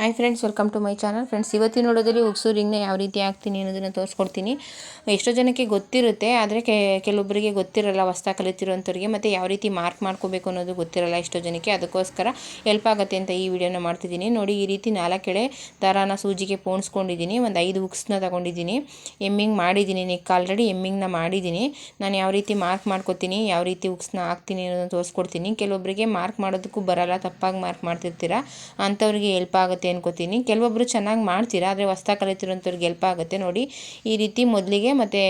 Hi friends welcome to my channel friends ಇವತ್ತಿನ ನೋಡೋದಲ್ಲಿ ಉಕ್ಸು ರಿಂಗ್ನ ಯಾವ ರೀತಿ ಹಾಕ್ತೀನಿ ಅನ್ನೋದನ್ನು ತೋರಿಸ್ಕೊಡ್ತೀನಿ. ಎಷ್ಟೋ ಜನಕ್ಕೆ ಗೊತ್ತಿರುತ್ತೆ, ಆದರೆ ಕೆಲವೊಬ್ಬರಿಗೆ ಗೊತ್ತಿರಲ್ಲ ಹೊಸ ಕಲಿತಿರೋಂಥವ್ರಿಗೆ, ಮತ್ತು ಯಾವ ರೀತಿ ಮಾರ್ಕ್ ಮಾಡ್ಕೋಬೇಕು ಅನ್ನೋದು ಗೊತ್ತಿರಲ್ಲ ಎಷ್ಟೋ ಜನಕ್ಕೆ. ಅದಕ್ಕೋಸ್ಕರ ಹೆಲ್ಪ್ ಆಗುತ್ತೆ ಅಂತ ಈ ವಿಡಿಯೋನ ಮಾಡ್ತಿದ್ದೀನಿ. ನೋಡಿ, ಈ ರೀತಿ ನಾಲ್ಕೆಳೆ ದಾರಾನ ಸೂಜಿಗೆ ಪೋಣಿಸ್ಕೊಂಡಿದ್ದೀನಿ. ಒಂದು ಐದು ಉಕ್ಸ್ನ ತಗೊಂಡಿದ್ದೀನಿ. ಎಮ್ಮಿಂಗ್ ಮಾಡಿದ್ದೀನಿ ನೆಕ್ ಆಲ್ರೆಡಿ ಎಮ್ಮಿಂಗ್ನ ಮಾಡಿದ್ದೀನಿ. ನಾನು ಯಾವ ರೀತಿ ಮಾರ್ಕ್ ಮಾಡ್ಕೋತೀನಿ, ಯಾವ ರೀತಿ ಉಕ್ಸ್ನ ಹಾಕ್ತೀನಿ ಅನ್ನೋದನ್ನು ತೋರಿಸ್ಕೊಡ್ತೀನಿ. ಕೆಲವೊಬ್ಬರಿಗೆ ಮಾರ್ಕ್ ಮಾಡೋದಕ್ಕೂ ಬರಲ್ಲ, ತಪ್ಪಾಗಿ ಮಾರ್ಕ್ ಮಾಡ್ತಿರ್ತೀರ, ಅಂಥವ್ರಿಗೆ ಹೆಲ್ಪ್ ಆಗುತ್ತೆ ಅನ್ಕೋತೀನಿ. ಕೆಲವೊಬ್ಬರು ಚೆನ್ನಾಗಿ ಮಾಡ್ತೀರಾ, ಆದರೆ ಹೊಸ್ತಾ ಕಲಿತಿರೋಂಥವ್ರಿಗೆ ಹೆಲ್ಪ್ ಆಗುತ್ತೆ ನೋಡಿ. ಈ ರೀತಿ ಮೊದಲಿಗೆ ಮತ್ತು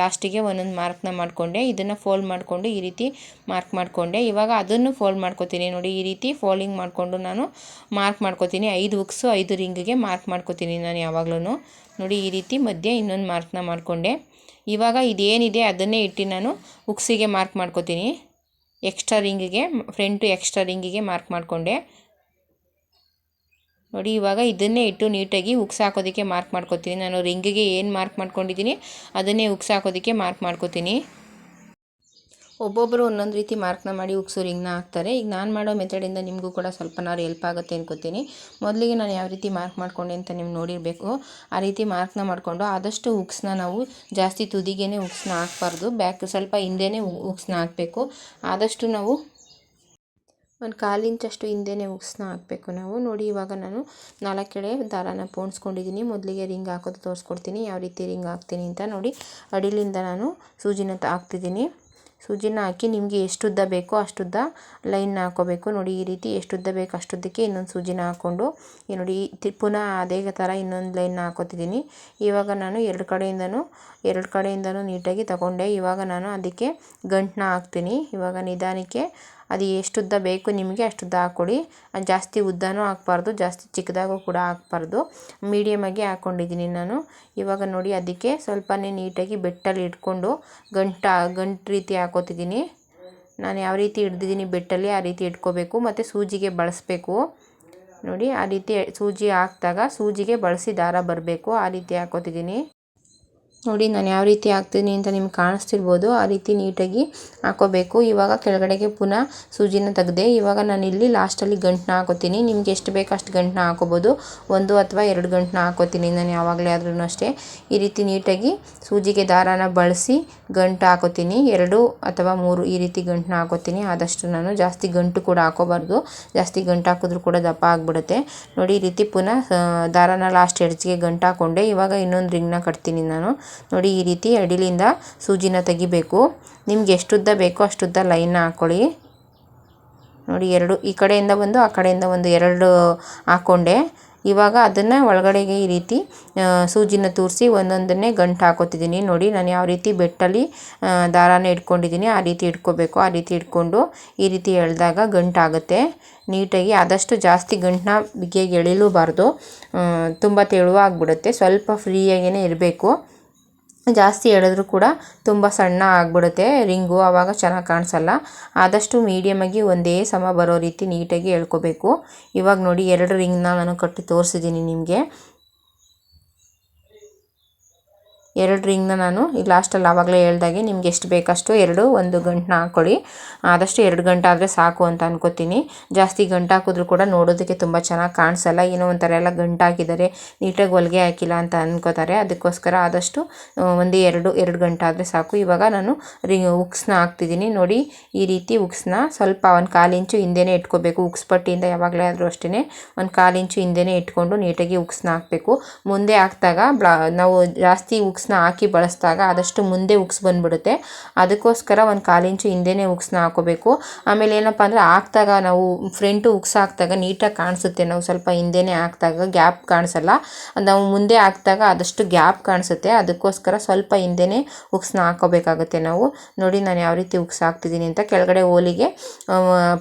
ಲಾಸ್ಟಿಗೆ ಒಂದೊಂದು ಮಾರ್ಕ್ನ ಮಾಡಿಕೊಂಡೆ. ಇದನ್ನು ಫೋಲ್ಡ್ ಮಾಡಿಕೊಂಡು ಈ ರೀತಿ ಮಾರ್ಕ್ ಮಾಡಿಕೊಂಡೆ. ಇವಾಗ ಅದನ್ನು ಫೋಲ್ಡ್ ಮಾಡ್ಕೋತೀನಿ ನೋಡಿ. ಈ ರೀತಿ ಫೋಲ್ಡಿಂಗ್ ಮಾಡಿಕೊಂಡು ನಾನು ಮಾರ್ಕ್ ಮಾಡ್ಕೋತೀನಿ. ಐದು ಉಕ್ಸು ಐದು ರಿಂಗಿಗೆ ಮಾರ್ಕ್ ಮಾಡ್ಕೋತೀನಿ ನಾನು ಯಾವಾಗಲೂ ನೋಡಿ, ಈ ರೀತಿ ಮಧ್ಯೆ ಇನ್ನೊಂದು ಮಾರ್ಕ್ನ ಮಾಡಿಕೊಂಡೆ. ಇವಾಗ ಇದೇನಿದೆ, ಅದನ್ನೇ ಇಟ್ಟು ನಾನು ಉಕ್ಸಿಗೆ ಮಾರ್ಕ್ ಮಾಡ್ಕೋತೀನಿ. ಎಕ್ಸ್ಟ್ರಾ ರಿಂಗಿಗೆ ಫ್ರಂಟು ಎಕ್ಸ್ಟ್ರಾ ರಿಂಗಿಗೆ ಮಾರ್ಕ್ ಮಾಡಿಕೊಂಡೆ. ನೋಡಿ, ಇವಾಗ ಇದನ್ನೇ ಇಟ್ಟು ನೀಟಾಗಿ ಉಕ್ಸ್ ಹಾಕೋದಕ್ಕೆ ಮಾರ್ಕ್ ಮಾಡ್ಕೊತೀನಿ. ನಾನು ರಿಂಗಿಗೆ ಏನು ಮಾರ್ಕ್ ಮಾಡ್ಕೊಂಡಿದ್ದೀನಿ, ಅದನ್ನೇ ಉಕ್ಸ್ ಹಾಕೋದಕ್ಕೆ ಮಾರ್ಕ್ ಮಾಡ್ಕೋತೀನಿ. ಒಬ್ಬೊಬ್ಬರು ಒಂದೊಂದು ರೀತಿ ಮಾರ್ಕ್ನ ಮಾಡಿ ಉಕ್ಸು ರಿಂಗ್ನ ಹಾಕ್ತಾರೆ. ಈಗ ನಾನು ಮಾಡೋ ಮೆಥಡಿಂದ ನಿಮಗೂ ಕೂಡ ಸ್ವಲ್ಪ ನಾನು ಹೆಲ್ಪ್ ಆಗುತ್ತೆ ಅನ್ಕೋತೀನಿ. ಮೊದಲಿಗೆ ನಾನು ಯಾವ ರೀತಿ ಮಾರ್ಕ್ ಮಾಡ್ಕೊಂಡೆ ಅಂತ ನೀವು ನೋಡಿರಬೇಕು. ಆ ರೀತಿ ಮಾರ್ಕ್ನ ಮಾಡಿಕೊಂಡು ಆದಷ್ಟು ಉಕ್ಸ್ನ ನಾವು ಜಾಸ್ತಿ ತುದಿಗೇ ಉಕ್ಸ್ನ ಹಾಕ್ಬಾರ್ದು. ಬ್ಯಾಕ್ ಸ್ವಲ್ಪ ಹಿಂದೆನೇ ಉಕ್ಸ್ನ ಹಾಕಬೇಕು. ಆದಷ್ಟು ನಾವು ಒಂದು ಕಾಲು ಇಂಚಷ್ಟು ಹಿಂದೆನೇ ಉಕ್ಸ್ನ ಹಾಕಬೇಕು ನಾವು. ನೋಡಿ, ಇವಾಗ ನಾನು ನಾಲ್ಕು ದಾರನ ಪೋಣಿಸ್ಕೊಂಡಿದ್ದೀನಿ ಮೊದಲಿಗೆ ರಿಂಗ್ ಹಾಕೋದು ತೋರಿಸ್ಕೊಡ್ತೀನಿ. ಯಾವ ರೀತಿ ರಿಂಗ್ ಹಾಕ್ತೀನಿ ಅಂತ ನೋಡಿ. ಅಡಿಲಿಂದ ನಾನು ಸೂಜಿನ ಹಾಕ್ತಿದ್ದೀನಿ ಸೂಜಿನ ಹಾಕಿ ನಿಮಗೆ ಎಷ್ಟುದ್ದ ಬೇಕೋ ಅಷ್ಟುದ್ದ ಲೈನ್ನ ಹಾಕೋಬೇಕು. ನೋಡಿ, ಈ ರೀತಿ ಎಷ್ಟುದ್ದ ಬೇಕು ಅಷ್ಟುದ್ದಕ್ಕೆ ಇನ್ನೊಂದು ಸೂಜಿನ ಹಾಕ್ಕೊಂಡು ನೋಡಿ ಪುನಃ ಅದೇ ಥರ ಇನ್ನೊಂದು ಲೈನ್ ಹಾಕೋತಿದ್ದೀನಿ ಇವಾಗ ನಾನು ಎರಡು ಕಡೆಯಿಂದನೂ ಎರಡು ಕಡೆಯಿಂದನೂ ನೀಟಾಗಿ ತಗೊಂಡೆ. ಇವಾಗ ನಾನು ಅದಕ್ಕೆ ಗಂಟನ್ನ ಹಾಕ್ತೀನಿ. ಇವಾಗ ನಿಧಾನಕ್ಕೆ ಅದು ಎಷ್ಟು ಉದ್ದ ಬೇಕು ನಿಮಗೆ ಅಷ್ಟು ಉದ್ದ ಹಾಕ್ಕೊಡಿ ಜಾಸ್ತಿ ಉದ್ದನೂ ಹಾಕ್ಬಾರ್ದು, ಜಾಸ್ತಿ ಚಿಕ್ಕದಾಗೂ ಕೂಡ ಹಾಕ್ಬಾರ್ದು. ಮೀಡಿಯಮಾಗಿ ಹಾಕ್ಕೊಂಡಿದ್ದೀನಿ ನಾನು. ಇವಾಗ ನೋಡಿ ಅದಕ್ಕೆ ಸ್ವಲ್ಪನೇ ನೀಟಾಗಿ ಬೆಟ್ಟಲ್ಲಿ ಇಟ್ಕೊಂಡು ಗಂಟ, ಗಂಟು ರೀತಿ ಹಾಕೋತಿದ್ದೀನಿ. ನಾನು ಯಾವ ರೀತಿ ಹಿಡ್ದಿದ್ದೀನಿ ಬೆಟ್ಟಲ್ಲಿ ಆ ರೀತಿ ಇಟ್ಕೋಬೇಕು, ಮತ್ತು ಸೂಜಿಗೆ ಬಳಸಬೇಕು. ನೋಡಿ ಆ ರೀತಿ ಸೂಜಿ ಹಾಕಿದಾಗ ಸೂಜಿಗೆ ಬಳಸಿ ದಾರ ಬರಬೇಕು, ಆ ರೀತಿ ಹಾಕೋತಿದ್ದೀನಿ. ನೋಡಿ, ನಾನು ಯಾವ ರೀತಿ ಹಾಕ್ತೀನಿ ಅಂತ ನಿಮ್ಗೆ ಕಾಣಿಸ್ತಿರ್ಬೋದು. ಆ ರೀತಿ ನೀಟಾಗಿ ಹಾಕೋಬೇಕು. ಇವಾಗ ಕೆಳಗಡೆಗೆ ಪುನಃ ಸೂಜಿನ ತೆಗೆದೆ, ಇವಾಗ ನಾನು ಇಲ್ಲಿ ಲಾಸ್ಟಲ್ಲಿ ಗಂಟನ್ನ ಹಾಕೋತೀನಿ. ನಿಮ್ಗೆ ಎಷ್ಟು ಬೇಕು ಅಷ್ಟು ಗಂಟನ್ನ ಹಾಕೋಬೋದು. ಒಂದು ಅಥವಾ ಎರಡು ಗಂಟನ್ನ ಹಾಕೋತೀನಿ ನಾನು ಯಾವಾಗಲೇ ಆದ್ರೂ ಅಷ್ಟೇ. ಈ ರೀತಿ ನೀಟಾಗಿ ಸೂಜಿಗೆ ದಾರಾನ ಬಳಸಿ ಗಂಟು ಹಾಕೋತೀನಿ. ಎರಡು ಅಥವಾ ಮೂರು ಈ ರೀತಿ ಗಂಟನ್ನ ಹಾಕೋತೀನಿ. ಆದಷ್ಟು ನಾನು ಜಾಸ್ತಿ ಗಂಟು ಕೂಡ ಹಾಕೋಬಾರ್ದು. ಜಾಸ್ತಿ ಗಂಟು ಹಾಕಿದ್ರೂ ಕೂಡ ದಪ್ಪ ಆಗಿಬಿಡುತ್ತೆ. ನೋಡಿ, ಈ ರೀತಿ ಪುನಃ ದಾರಾನ ಲಾಸ್ಟ್ ಎಡ್ಜ್ಗೆ ಗಂಟು ಹಾಕೊಂಡೆ. ಇವಾಗ ಇನ್ನೊಂದು ರಿಂಗ್ನ ಕಟ್ತೀನಿ ನಾನು. ನೋಡಿ ಈ ರೀತಿ ಅಡಿಲಿಂದ ಸೂಜಿನ ತೆಗಿಬೇಕು. ನಿಮ್ಗೆ ಎಷ್ಟುದ್ದ ಬೇಕೋ ಅಷ್ಟುದ್ದ ಲೈನ್ ಹಾಕ್ಕೊಳ್ಳಿ ನೋಡಿ ಎರಡು, ಈ ಕಡೆಯಿಂದ ಒಂದು, ಆ ಕಡೆಯಿಂದ ಒಂದು ಎರಡು ಹಾಕ್ಕೊಂಡೆ ಇವಾಗ ಅದನ್ನು ಒಳಗಡೆಗೆ ಈ ರೀತಿ ಸೂಜಿನ ತೂರಿಸಿ ಒಂದೊಂದನ್ನೇ ಗಂಟು ಹಾಕೋತಿದ್ದೀನಿ. ನೋಡಿ ನಾನು ಯಾವ ರೀತಿ ಬೆಟ್ಟಲ್ಲಿ ದಾರಾನ ಇಟ್ಕೊಂಡಿದ್ದೀನಿ, ಆ ರೀತಿ ಇಟ್ಕೋಬೇಕು, ಆ ರೀತಿ ಇಟ್ಕೊಂಡು ಈ ರೀತಿ ಎಳೆದಾಗ ಗಂಟಾಗುತ್ತೆ ನೀಟಾಗಿ ಆದಷ್ಟು ಜಾಸ್ತಿ ಗಂಟನ್ನ ಬಿಗಿಯಾಗಿ ಎಳಿಲೂಬಾರ್ದು. ತುಂಬ ತೆಳುವಾಗಿಬಿಡುತ್ತೆ. ಸ್ವಲ್ಪ ಫ್ರೀಯಾಗೇ ಇರಬೇಕು. ಜಾಸ್ತಿ ಎಳೆದ್ರು ಕೂಡ ತುಂಬ ಸಣ್ಣ ಆಗಿಬಿಡುತ್ತೆ. ರಿಂಗು ಆವಾಗ ಚೆನ್ನಾಗಿ ಕಾಣಿಸಲ್ಲ. ಆದಷ್ಟು ಮೀಡಿಯಮಾಗಿ ಒಂದೇ ಸಮ ಬರೋ ರೀತಿ ನೀಟಾಗಿ ಎಳ್ಕೋಬೇಕು. ಇವಾಗ ನೋಡಿ ಎರಡು ರಿಂಗ್ನ ನಾನು ಕಟ್ಟಿ ತೋರಿಸಿದ್ದೀನಿ ನಿಮಗೆ. ಎರಡು ರಿಂಗ್ನ ನಾನು ಲಾಸ್ಟಲ್ಲಿ ಆವಾಗಲೇ ಹೇಳ್ದಾಗೆ ನಿಮ್ಗೆ ಎಷ್ಟು ಬೇಕಷ್ಟು ಎರಡು, ಒಂದು ಗಂಟನ್ನ ಹಾಕ್ಕೊಳ್ಳಿ ಆದಷ್ಟು ಎರಡು ಗಂಟೆ ಆದರೆ ಸಾಕು ಅಂತ ಅನ್ಕೋತೀನಿ. ಜಾಸ್ತಿ ಗಂಟು ಹಾಕಿದ್ರು ಕೂಡ ನೋಡೋದಕ್ಕೆ ತುಂಬ ಚೆನ್ನಾಗಿ ಕಾಣಿಸಲ್ಲ. ಏನೋ ಒಂಥರ ಎಲ್ಲ ಗಂಟು ಹಾಕಿದ್ದಾರೆ. ನೀಟಾಗಿ ಹೊಲಿಗೆ ಹಾಕಿಲ್ಲ ಅಂತ ಅನ್ಕೋತಾರೆ. ಅದಕ್ಕೋಸ್ಕರ ಆದಷ್ಟು ಒಂದು ಎರಡು ಎರಡು ಗಂಟೆ ಆದರೆ ಸಾಕು. ಇವಾಗ ನಾನು ರಿಂಗ್ ಉಕ್ಸ್ನ ಹಾಕ್ತಿದ್ದೀನಿ. ನೋಡಿ, ಈ ರೀತಿ ಉಕ್ಸ್ನ ಸ್ವಲ್ಪ ಒಂದು ಕಾಲು ಇಂಚು ಹಿಂದೆನೇ ಇಟ್ಕೋಬೇಕು. ಉಕ್ಸ್ ಪಟ್ಟಿಯಿಂದ ಯಾವಾಗಲೇ ಆದರೂ ಅಷ್ಟೇ ಒಂದು ಕಾಲು ಇಂಚು ಹಿಂದೆನೇ ಇಟ್ಕೊಂಡು ನೀಟಾಗಿ ಉಕ್ಸ್ನ ಹಾಕಬೇಕು. ಮುಂದೆ ಹಾಕಿದಾಗ ಬ್ಲಾ, ನಾವು ಜಾಸ್ತಿ ಉಕ್ಸ್ ಉಕ್ಸ್ನ ಹಾಕಿ ಬಳಸಿದಾಗ ಆದಷ್ಟು ಮುಂದೆ ಉಕ್ಸ್ ಬಂದುಬಿಡುತ್ತೆ. ಅದಕ್ಕೋಸ್ಕರ ಒಂದು ಕಾಲಿಂಚು ಹಿಂದೆನೇ ಉಕ್ಸ್ನ ಹಾಕೋಬೇಕು. ಆಮೇಲೆ ಏನಪ್ಪ ಅಂದರೆ ಹಾಕ್ದಾಗ ನಾವು ಫ್ರಂಟು ಉಕ್ಸ್ ಹಾಕಿದಾಗ ನೀಟಾಗಿ ಕಾಣಿಸುತ್ತೆ. ನಾವು ಸ್ವಲ್ಪ ಹಿಂದೆನೇ ಹಾಕಿದಾಗ ಗ್ಯಾಪ್ ಕಾಣಿಸಲ್ಲ. ನಾವು ಮುಂದೆ ಹಾಕಿದಾಗ ಆದಷ್ಟು ಗ್ಯಾಪ್ ಕಾಣಿಸುತ್ತೆ. ಅದಕ್ಕೋಸ್ಕರ ಸ್ವಲ್ಪ ಹಿಂದೆನೇ ಉಕ್ಸ್ನ ಹಾಕೋಬೇಕಾಗುತ್ತೆ ನಾವು. ನೋಡಿ ನಾನು ಯಾವ ರೀತಿ ಉಕ್ಸ್ ಹಾಕ್ತಿದ್ದೀನಿ ಅಂತ ಕೆಳಗಡೆ ಹೋಲಿಗೆ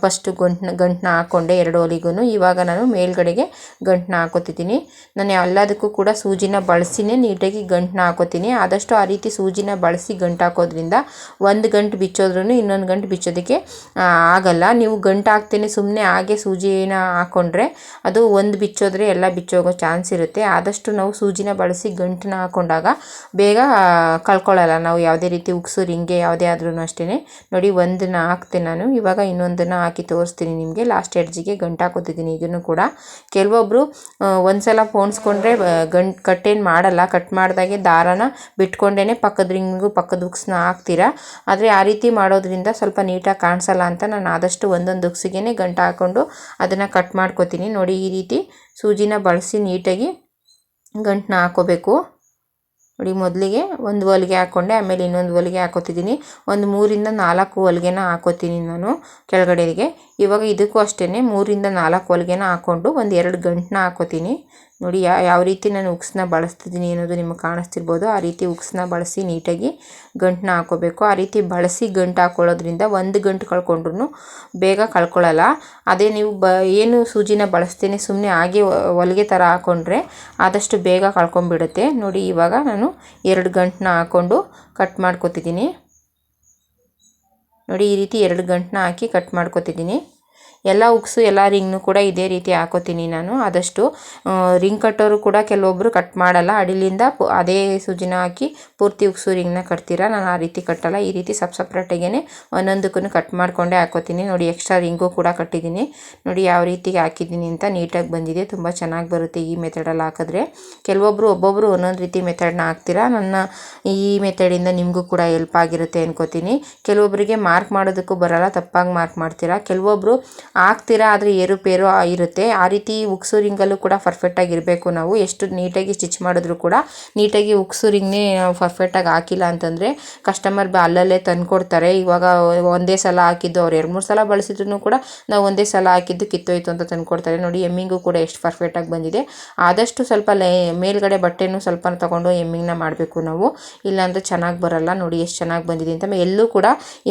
ಫಸ್ಟು ಗಂಟ್ನ ಗಂಟನ್ನ ಹಾಕ್ಕೊಂಡೆ ಎರಡು ಓಲಿಗೂ ಇವಾಗ ನಾನು ಮೇಲ್ಗಡೆಗೆ ಗಂಟನ್ನ ಹಾಕೋತಿದ್ದೀನಿ. ನಾನು ಎಲ್ಲದಕ್ಕೂ ಕೂಡ ಸೂಜಿನ ಬಳಸಿನೇ ನೀಟಾಗಿ ಗಂಟನ್ನ ಹಾಕೋತೀನಿ ಮಾಡ್ತೀನಿ ಆದಷ್ಟು ಆ ರೀತಿ ಸೂಜಿನ ಬಳಸಿ ಗಂಟು ಹಾಕೋದ್ರಿಂದ ಒಂದು ಗಂಟು ಬಿಚ್ಚೋದ್ರೂ ಇನ್ನೊಂದು ಗಂಟು ಬಿಚ್ಚೋದಕ್ಕೆ ಆಗಲ್ಲ. ನೀವು ಗಂಟು ಹಾಕ್ತೇನೆ ಸುಮ್ಮನೆ ಹಾಗೆ ಸೂಜಿನ ಹಾಕ್ಕೊಂಡ್ರೆ ಅದು ಒಂದು ಬಿಚ್ಚೋದ್ರೆ ಎಲ್ಲ ಬಿಚ್ಚೋಗೋ ಚಾನ್ಸ್ ಇರುತ್ತೆ. ಆದಷ್ಟು ನಾವು ಸೂಜಿನ ಬಳಸಿ ಗಂಟನ್ನ ಹಾಕ್ಕೊಂಡಾಗ ಬೇಗ ಕಳ್ಕೊಳ್ಳಲ್ಲ. ನಾವು ಯಾವುದೇ ರೀತಿ ಉಕ್ಸು, ರಿಂಗೆ ಯಾವುದೇ ಆದ್ರೂ ಅಷ್ಟೇ ನೋಡಿ ಒಂದನ್ನ ಹಾಕ್ತೆ ನಾನು. ಇವಾಗ ಇನ್ನೊಂದನ್ನು ಹಾಕಿ ತೋರಿಸ್ತೀನಿ ನಿಮಗೆ. ಲಾಸ್ಟ್ ಎಡ್ಜಿಗೆ ಗಂಟು ಹಾಕೋತಿದ್ದೀನಿ ಇದನ್ನು ಕೂಡ. ಕೆಲವೊಬ್ಬರು ಒಂದ್ಸಲ ಫೋನ್ಸ್ಕೊಂಡ್ರೆ ಗಂಟು ಕಟ್ಟೇನು ಮಾಡಲ್ಲ. ಕಟ್ ಮಾಡಿದಾಗೆ ದಾರನ ಬಿಟ್ಕೊಂಡೇ ಪಕ್ಕದ ರಿಂಗು, ಪಕ್ಕದ ಉಕ್ಸ್ನ ಹಾಕ್ತೀರಾ? ಆದರೆ ಆ ರೀತಿ ಮಾಡೋದ್ರಿಂದ ಸ್ವಲ್ಪ ನೀಟಾಗಿ ಕಾಣಿಸಲ್ಲ ಅಂತ ನಾನು ಆದಷ್ಟು ಒಂದೊಂದು ಉಕ್ಸಿಗೆ ಗಂಟು ಹಾಕ್ಕೊಂಡು ಅದನ್ನು ಕಟ್ ಮಾಡ್ಕೊತೀನಿ. ನೋಡಿ ಈ ರೀತಿ ಸೂಜಿನ ಬಳಸಿ ನೀಟಾಗಿ ಗಂಟನ್ನ ಹಾಕೋಬೇಕು. ನೋಡಿ, ಮೊದಲಿಗೆ ಒಂದು ಹೊಲಿಗೆ ಹಾಕ್ಕೊಂಡೆ ಆಮೇಲೆ ಇನ್ನೊಂದು ಹೊಲಿಗೆ ಹಾಕೋತಿದ್ದೀನಿ. ಒಂದು ಮೂರಿಂದ ನಾಲ್ಕು ಹೊಲಿಗೆನ ಹಾಕೋತೀನಿ ನಾನು ಕೆಳಗಡೆಗೆ. ಇವಾಗ ಇದಕ್ಕೂ ಅಷ್ಟೇ ಮೂರಿಂದ ನಾಲ್ಕು ಹೊಲಿಗೆನ ಹಾಕ್ಕೊಂಡು ಒಂದು ಎರಡು ಗಂಟನ್ನ ಹಾಕೋತೀನಿ. ನೋಡಿ ಯಾವ ರೀತಿ ನಾನು ಉಕ್ಸನ್ನ ಬಳಸ್ತಿದ್ದೀನಿ ಅನ್ನೋದು ನಿಮಗೆ ಕಾಣಿಸ್ತಿರ್ಬೋದು. ಆ ರೀತಿ ಉಕ್ಸ್ನ ಬಳಸಿ ನೀಟಾಗಿ ಗಂಟನ್ನ ಹಾಕೋಬೇಕು. ಆ ರೀತಿ ಬಳಸಿ ಗಂಟು ಹಾಕೊಳ್ಳೋದ್ರಿಂದ ಒಂದು ಗಂಟು ಕಳ್ಕೊಂಡ್ರು ಬೇಗ ಕಳ್ಕೊಳ್ಳಲ್ಲ. ಅದೇ ನೀವು ಬ, ಏನು ಸೂಜಿನ ಬಳಸ್ತೀನಿ ಸುಮ್ಮನೆ ಹಾಗೆ ಹೊಲಿಗೆ ಥರ ಹಾಕ್ಕೊಂಡ್ರೆ ಆದಷ್ಟು ಬೇಗ ಕಳ್ಕೊಂಬಿಡುತ್ತೆ ನೋಡಿ, ಇವಾಗ ನಾನು ಎರಡು ಗಂಟನ್ನ ಹಾಕ್ಕೊಂಡು ಕಟ್ ಮಾಡ್ಕೊತಿದ್ದೀನಿ. ನೋಡಿ ಈ ರೀತಿ ಎರಡು ಗಂಟನ್ನ ಹಾಕಿ ಕಟ್ ಮಾಡ್ಕೊತಿದ್ದೀನಿ. ಎಲ್ಲ ಉಕ್ಸು, ಎಲ್ಲ ರಿಂಗ್ನು ಕೂಡ ಇದೇ ರೀತಿ ಹಾಕೋತೀನಿ ನಾನು. ಆದಷ್ಟು ರಿಂಗ್ ಕಟ್ಟೋರು ಕೂಡ ಕೆಲವೊಬ್ಬರು ಕಟ್ ಮಾಡಲ್ಲ. ಅಡಿಲಿಂದ ಅದೇ ಸೂಜಿನ ಹಾಕಿ ಪೂರ್ತಿ ಉಕ್ಸು ರಿಂಗ್ನ ಕಟ್ತೀರ? ನಾನು ಆ ರೀತಿ ಕಟ್ಟಲ್ಲ. ಈ ರೀತಿ ಸಪ್ ಸಪ್ರೇಟಾಗೇ ಒಂದೊಂದಕ್ಕೂ ಕಟ್ ಮಾಡಿಕೊಂಡೇ ಹಾಕೋತೀನಿ. ನೋಡಿ, ಎಕ್ಸ್ಟ್ರಾ ರಿಂಗು ಕೂಡ ಕಟ್ಟಿದ್ದೀನಿ. ನೋಡಿ, ಯಾವ ರೀತಿಗೆ ಹಾಕಿದ್ದೀನಿ ಅಂತ ನೀಟಾಗಿ ಬಂದಿದೆ. ತುಂಬ ಚೆನ್ನಾಗಿ ಬರುತ್ತೆ ಈ ಮೆಥಡಲ್ಲಿ ಹಾಕಿದ್ರೆ. ಕೆಲವೊಬ್ಬರು ಒಬ್ಬೊಬ್ಬರು ಒಂದೊಂದು ರೀತಿ ಮೆಥಡ್ನ ಹಾಕ್ತೀರಾ? ನನ್ನ ಈ ಮೆಥಡಿಂದ ನಿಮಗೂ ಕೂಡ ಹೆಲ್ಪ್ ಆಗಿರುತ್ತೆ ಅನ್ಕೋತೀನಿ. ಕೆಲವೊಬ್ಬರಿಗೆ ಮಾರ್ಕ್ ಮಾಡೋದಕ್ಕೂ ಬರಲ್ಲ. ತಪ್ಪಾಗಿ ಮಾರ್ಕ್ ಮಾಡ್ತೀರಾ? ಕೆಲವೊಬ್ಬರು ಹಾಕ್ತೀರಾ ಆದರೆ ಏರುಪೇರು ಇರುತ್ತೆ. ಆ ರೀತಿ ಉಕ್ಸು ರಿಂಗಲ್ಲೂ ಕೂಡ ಪರ್ಫೆಕ್ಟಾಗಿ ಇರಬೇಕು ನಾವು. ಎಷ್ಟು ನೀಟಾಗಿ ಸ್ಟಿಚ್ ಮಾಡಿದ್ರು ಕೂಡ ನೀಟಾಗಿ ಉಕ್ಸು ರಿಂಗ್ನೇ ನಾವು ಪರ್ಫೆಕ್ಟಾಗಿ ಹಾಕಿಲ್ಲ ಅಂತಂದರೆ ಕಸ್ಟಮರ್ ಬ ಅಲ್ಲಲ್ಲೇ ತಂದುಕೊಡ್ತಾರೆ. ಇವಾಗ ಒಂದೇ ಸಲ ಹಾಕಿದ್ದು ಅವ್ರು ಎರಡು ಮೂರು ಸಲ ಬಳಸಿದ್ರು ಕೂಡ ನಾವು ಒಂದೇ ಸಲ ಹಾಕಿದ್ದು ಕಿತ್ತೋಯ್ತು ಅಂತ ತಂದುಕೊಡ್ತಾರೆ. ನೋಡಿ, ಎಮ್ಮಿಂಗು ಕೂಡ ಎಷ್ಟು ಪರ್ಫೆಕ್ಟಾಗಿ ಬಂದಿದೆ. ಆದಷ್ಟು ಸ್ವಲ್ಪ ಮೇಲ್ಗಡೆ ಬಟ್ಟೆನೂ ಸ್ವಲ್ಪ ತಗೊಂಡು ಎಮ್ಮಿಂಗ್ನ ಮಾಡಬೇಕು ನಾವು. ಇಲ್ಲಾಂದರೆ ಚೆನ್ನಾಗಿ ಬರಲ್ಲ. ನೋಡಿ, ಎಷ್ಟು ಚೆನ್ನಾಗಿ ಬಂದಿದೆ ಅಂತ. ಎಲ್ಲೂ ಕೂಡ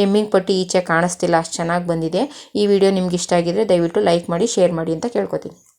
ಎಮ್ಮಿಂಗ್ ಪಟ್ಟಿ ಈಚೆ ಕಾಣಿಸ್ತಿಲ್ಲ. ಅಷ್ಟು ಚೆನ್ನಾಗಿ ಬಂದಿದೆ. ಈ ವಿಡಿಯೋ ಇಷ್ಟ ಆಗಿದ್ರೆ ದಯವಿಟ್ಟು ಲೈಕ್ ಮಾಡಿ ಶೇರ್ ಮಾಡಿ ಅಂತ ಕೇಳ್ಕೊತೀನಿ.